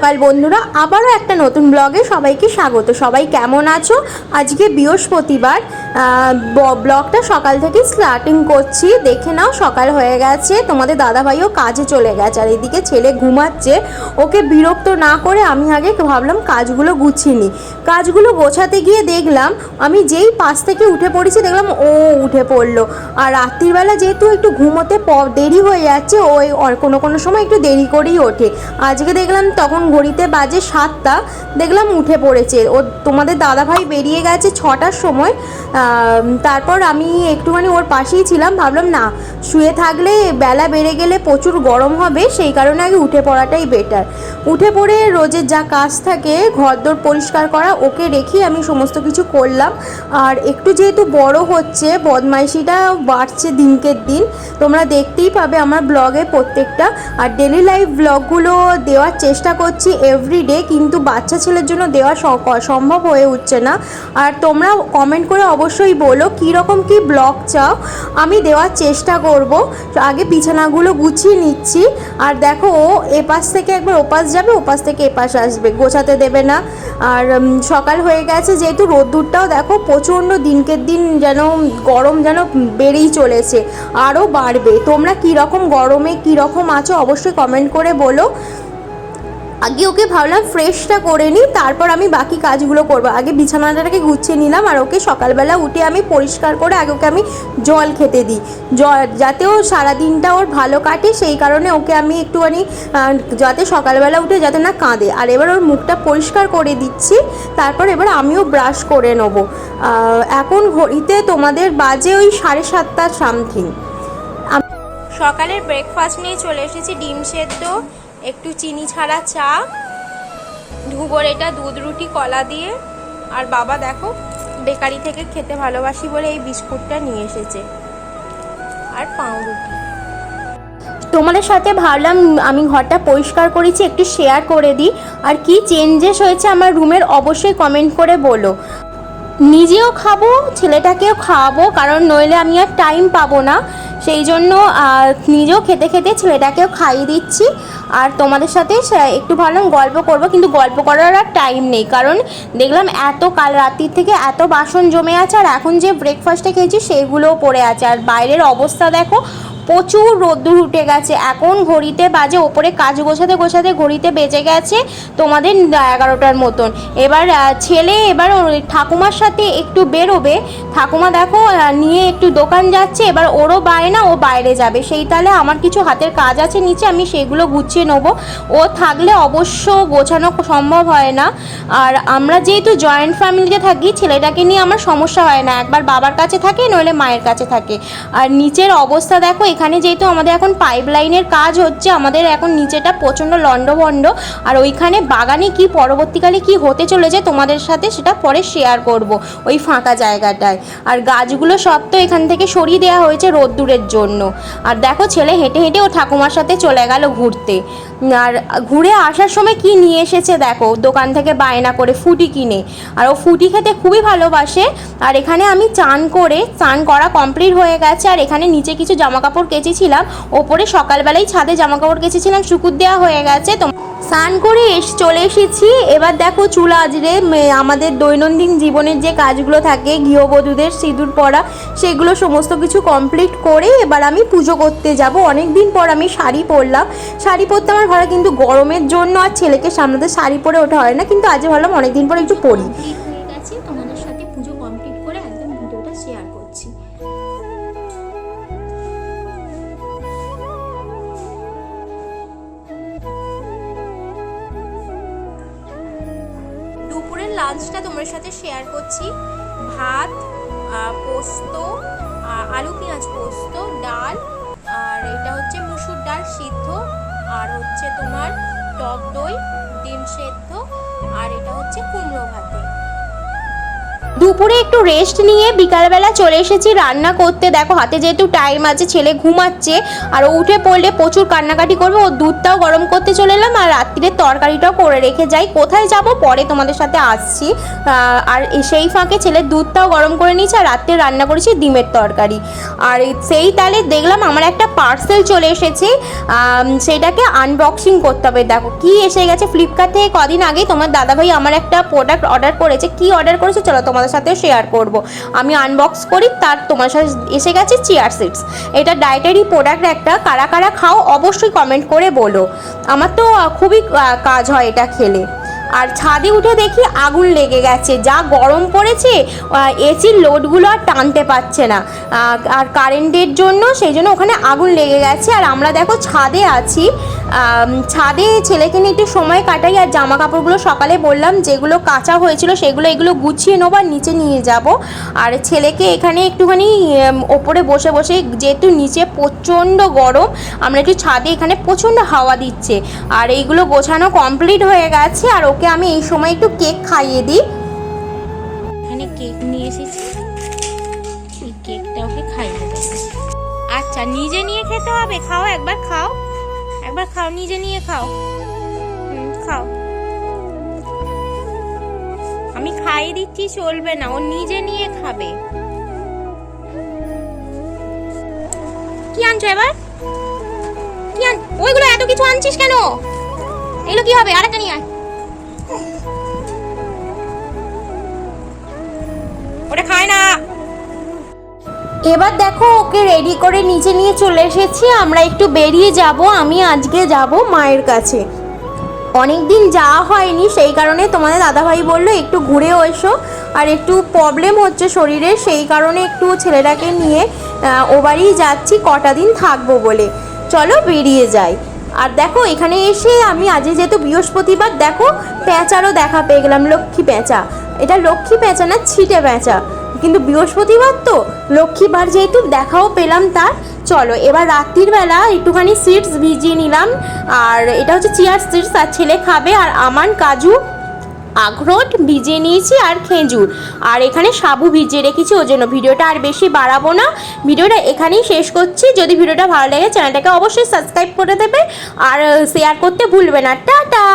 সকাল বন্ধুরা, আবারও একটা নতুন ব্লগে সবাইকে স্বাগত। সবাই কেমন আছো? আজকে বৃহস্পতিবার ব্লগটা সকাল থেকে স্টার্টিং করছি। দেখে নাও, সকাল হয়ে গেছে। তোমাদের দাদাভাইও কাজে চলে গেছে, আর এদিকে ছেলে ঘুমাচ্ছে। ওকে বিরক্ত না করে আমি আগে ভাবলাম কাজগুলো গুছিয়ে নিই। কাজগুলো গোছাতে গিয়ে দেখলাম, আমি যেই পাশ থেকে উঠে পড়েছি, দেখলাম ও উঠে পড়ল। আর রাত্রিবেলা যেহেতু একটু ঘুমোতে দেরি হয়ে যাচ্ছে, ওই কোনো কোনো সময় একটু দেরি করেই ওঠে। আজকে দেখলাম তখন ঘড়িতে বাজে সাতটা, দেখলাম উঠে পড়েছে। ও তোমাদের দাদাভাই বেরিয়ে গেছে ছটার সময় তারপর আমি একটুখানি ওর পাশেই ছিলাম, ভাবলাম না, শুয়ে থাকলে বেলা বেড়ে গেলে প্রচুর গরম হবে, সেই কারণে আগে উঠে পড়াটাই বেটার উঠে পড়ে রোজের যা কাজ থাকে, ঘরদোর পরিষ্কার করা, ওকে রেখে আমি সমস্ত কিছু করলাম। আর একটু যেহেতু বড় হচ্ছে, বদমাইশিটা বাড়ছে দিনকে দিন, তোমরা দেখতেই পাবে আমার ব্লগে প্রত্যেকটা। আর ডেলি লাইফ ব্লগগুলো দেওয়ার চেষ্টা করছি এভরিডে কিন্তু বাচ্চা ছেলের জন্য দেওয়া সম্ভব হয়ে উঠছে না। আর তোমরা কমেন্ট করে অবশ্যই বলো কীরকম কি ব্লগ চাও। আমি দেওয়ার চেষ্টা করব। আগে বিছানাগুলো গুছিয়ে নিচ্ছি। আর দেখো, ও এপাশ থেকে একবার ওপাশ যাবে, ওপাশ থেকে এপাশ আসবে। গোছাতে দেবে না। আর সকাল হয়ে গেছে, যেহেতু রোদ্দুরটাও দেখো প্রচণ্ড দিনকে দিন যেন গরম যেন বেড়েই চলেছে, আরও বাড়বে। তোমরা কীরকম গরমে কীরকম আছো অবশ্যই কমেন্ট করে বলো। আগে ওকে ভাবলাম ফ্রেশটা করে নিই, তারপর আমি বাকি কাজগুলো করব। আগে বিছানাটাকে গুছিয়ে নিলাম আর ওকে সকালবেলা উঠে আমি পরিষ্কার করে আগে ওকে আমি জল খেতে দিই। জল, যাতে ও সারাদিনটা ওর ভালো কাটে, সেই কারণে ওকে আমি একটুখানি যাতে সকালবেলা উঠে যাতে না কাঁদে। আর এবার ওর মুখটা পরিষ্কার করে দিচ্ছি, তারপর এবার আমিও ব্রাশ করে নেব। এখন ঘড়িতে তোমাদের বাজে ওই সাড়ে সাতটা সামথিং। সকালের ব্রেকফাস্ট নিয়ে চলে এসেছি, ডিম সেদ্ধ একটু চিনি ছাড়া চা। ধুবর এটা দুধ, রুটি, কলা দিয়ে। আর বাবা দেখো, বেকারি থেকে খেতে ভালোবাসি বলে এই বিস্কুটটা নিয়ে এসেছে। আর পাউরুটি। তোমাদের সাথে ভাবলাম, আমি ঘরটা পরিষ্কার করেছি, একটু শেয়ার করে দিই। আর কি চেঞ্জেস হয়েছে আমার রুমের অবশ্যই কমেন্ট করে বলো। নিজেও খাব, ছেলেটাকেও খাওয়াবো, কারণ নইলে আমি আর টাইম পাবো না। সেই জন্য নিজেও খেতে খেতে ছেলেটাকেও খাইয়ে দিচ্ছি। আর তোমাদের সাথে একটু ভাবলাম গল্প করব, কিন্তু গল্প করার আর টাইম নেই। কারণ দেখলাম এত কাল রাত্রির থেকে এত বাসন জমে আছে, আর এখন যে ব্রেকফাস্টে খেয়েছি সেইগুলোও পড়ে আছে। আর বাইরের অবস্থা দেখো প্রচুর রোদ্দুর উঠে গেছে। এখন ঘড়িতে বাজে, ওপরে কাজ গোছাতে গোছাতে ঘড়িতে বেজে গেছে তোমাদের এগারোটার মতন। এবার ছেলে এবার ঠাকুমার সাথে একটু বেরোবে। ঠাকুমা দেখো নিয়ে একটু দোকান যাচ্ছে, এবার ওরও বায়না ও বাইরে যাবে। সেই তাহলে আমার কিছু হাতের কাজ আছে নিচে, আমি সেগুলো গুছিয়ে নেব। ও থাকলে অবশ্য গোছানো সম্ভব হয় না। আর আমরা যেহেতু জয়েন্ট ফ্যামিলিতে থাকি, ছেলেটাকে নিয়ে আমার সমস্যা হয় না। একবার বাবার কাছে থাকে, নইলে মায়ের কাছে থাকে। আর নিচের অবস্থা দেখো এখানে যেহেতু আমাদের এখন পাইপ লাইনের কাজ হচ্ছে, আমাদের এখন নিচেটা প্রচণ্ড লণ্ডভণ্ড। আর ওইখানে বাগানে কি পরবর্তীকালে কি হতে চলেছে তোমাদের সাথে সেটা পরে শেয়ার করব ওই ফাঁকা জায়গাটায়। আর গাছগুলো সব তো এখান থেকে সরিয়ে দেওয়া হয়েছে রোদ্দুরের জন্য। আর দেখো ছেলে হেঁটে হেঁটে ও ঠাকুমার সাথে চলে গেল ঘুরতে। আর ঘুরে আসার সময় কি নিয়ে এসেছে দেখো, দোকান থেকে বায়না করে ফুটি কিনে। আর ও ফুটি খেতে খুবই ভালোবাসে। আর এখানে আমি চান করে, চান করা কমপ্লিট হয়ে গেছে। আর এখানে নিচে কিছু জামা কাপড় কেচেছিলাম। ওপরে সকালবেলায় ছাদে জামা কাপড় কেচেছিলাম, শুকুর দেওয়া হয়ে গেছে। তো স্নান করে এস চলে এসেছি। এবার দেখো চুল আজরে আমাদের দৈনন্দিন জীবনের যে কাজগুলো থাকে, গৃহবধূদের সিঁদুর পরা, সেগুলো সমস্ত কিছু কমপ্লিট করে এবার আমি পুজো করতে যাব। অনেক দিন পর আমি শাড়ি পরলাম। শাড়ি পরতে আমার ভালো, কিন্তু গরমের জন্য আর ছেলেকে সামলাতে শাড়ি পরে ওঠা হয় না। কিন্তু আজ ভাবলাম অনেক দিন পর একটু পরি। লাঞ্চটা তোমার সাথে শেয়ার করছি। ভাত পোস্ত আলু, পেঁয়াজ পোস্ত, ডাল, আর এটা হচ্ছে মুসুর ডাল সিদ্ধ, আর হচ্ছে তোমার টক দই, ডিম সেদ্ধ, আর এটা হচ্ছে কুমড়ো ভাতে। দুপুরে একটু রেস্ট নিয়ে বিকালবেলা চলে এসেছি, রান্না করতে। দেখো, হাতে যেহেতু টাইম আছে, ছেলে ঘুমাচ্ছে, আর উঠে পড়লে প্রচুর কান্নাকাটি করবে ও দুধটাও গরম করতে চলে এলাম, আর রাত্রিরে তরকারিটাও করে রেখে যাই। কোথায় যাব? পরে তোমাদের সাথে আসছি। আর সেই ফাঁকে ছেলের দুধটাও গরম করে নিয়েছি, আর রাত্রে রান্না করেছি ডিমের তরকারি। আর সেই তালে দেখলাম আমার একটা পার্সেল চলে এসেছে সেটাকে আনবক্সিং করতে হবে। দেখো, কি এসে গেছে? ফ্লিপকার্ট থেকে কদিন আগেই তোমার দাদাভাই আমার একটা প্রোডাক্ট অর্ডার করেছে। কি অর্ডার করেছে? চলো তোমাদের সাথে শেয়ার করব। আমি আনবক্স করি, তার তোমার সাথে এসে গেছে চেয়ার সিটস এটা ডায়েটারি প্রোডাক্ট একটা, কারা কারা খাও অবশ্যই কমেন্ট করে বলো। আমার তো খুবই কাজ হয় এটা খেলে। আর ছাদে উঠে দেখি আগুন লেগে গেছে, যা গরম পড়েছে এসির লোডগুলো আর টানতে পারছে না। আর কারেন্টের জন্য, সেই জন্য ওখানে আগুন লেগে গেছে। আর আমরা দেখো ছাদে আছি ছাদে ছেলেকে নিয়ে একটু সময় কাটাই আর জামা কাপড়গুলো সকালে বললাম যেগুলো কাঁচা হয়েছিল সেগুলো এগুলো গুছিয়ে নেব আর নিচে নিয়ে যাব। আর ছেলেকে এখানে একটুখানি ওপরে বসে বসে যেহেতু নিচে প্রচণ্ড গরম, আমরা একটু ছাদে এখানে প্রচণ্ড হাওয়া দিচ্ছে। আর এইগুলো গোছানো কমপ্লিট হয়ে গেছে আর ওকে আমি এই সময় একটু কেক খাইয়ে দিই। এখানে কেক নিয়ে এসেছি। কেকটা ওকে খাইয়ে দেবো। আচ্ছা নিজে নিয়ে খেতে হবে? খাও, একবার খাও। একবার খাও, নিজে নিয়ে খাও। খাও। আমি খাইয়ে দিচ্ছি, চলবে না, ও নিজে নিয়ে খাবে। কি আনছো এবার? কি আন ওইগুলো এত কিছু আনছিস কেন? এগুলো কি হবে? আরেকটা নিয়ে আয়। এবার দেখো, ওকে রেডি করে নিচে নিয়ে চলে এসেছি। আমরা একটু বেরিয়ে যাব, আমি আজকে যাব মায়ের কাছে। অনেক দিন যাওয়া হয়নি, সেই কারণে তোমাদের দাদাভাই বলল, একটু ঘুরেও এসো। আর একটু প্রবলেম হচ্ছে শরীরে সেই কারণে একটু ছেলেটাকে নিয়ে ও বাড়ি যাচ্ছি, কটা দিন থাকব বলে। চলো বেরিয়ে যাই। আর দেখো, এখানে এসে আমি আজকে যেহেতু বৃহস্পতিবার, দেখো পেঁচারও দেখা পেয়ে গেলাম, লক্ষ্মী পেঁচা এটা লক্ষ্মী পেঁচা না, ছিটে পেঁচা কিন্তু বৃহস্পতিবার তো লক্ষ্মীবার যেহেতু দেখাও পেলাম তার। চলো, এবার রাত্রির বেলা একটুখানি সিডস ভিজিয়ে নিলাম। আর এটা হচ্ছে চিয়ার সিডস আর ছেলে খাবে। আর আমান, কাজু, আখরোট ভিজিয়ে নিয়েছি, আর খেজুর। আর এখানে সাবু ভিজিয়ে রেখেছি ওই জন্য ভিডিওটা আর বেশি বাড়াবো না। ভিডিওটা এখানেই শেষ করছি। যদি ভিডিওটা ভালো লাগে চ্যানেলটাকে অবশ্যই সাবস্ক্রাইব করে দেবে। আর শেয়ার করতে ভুলবে না। টাটা!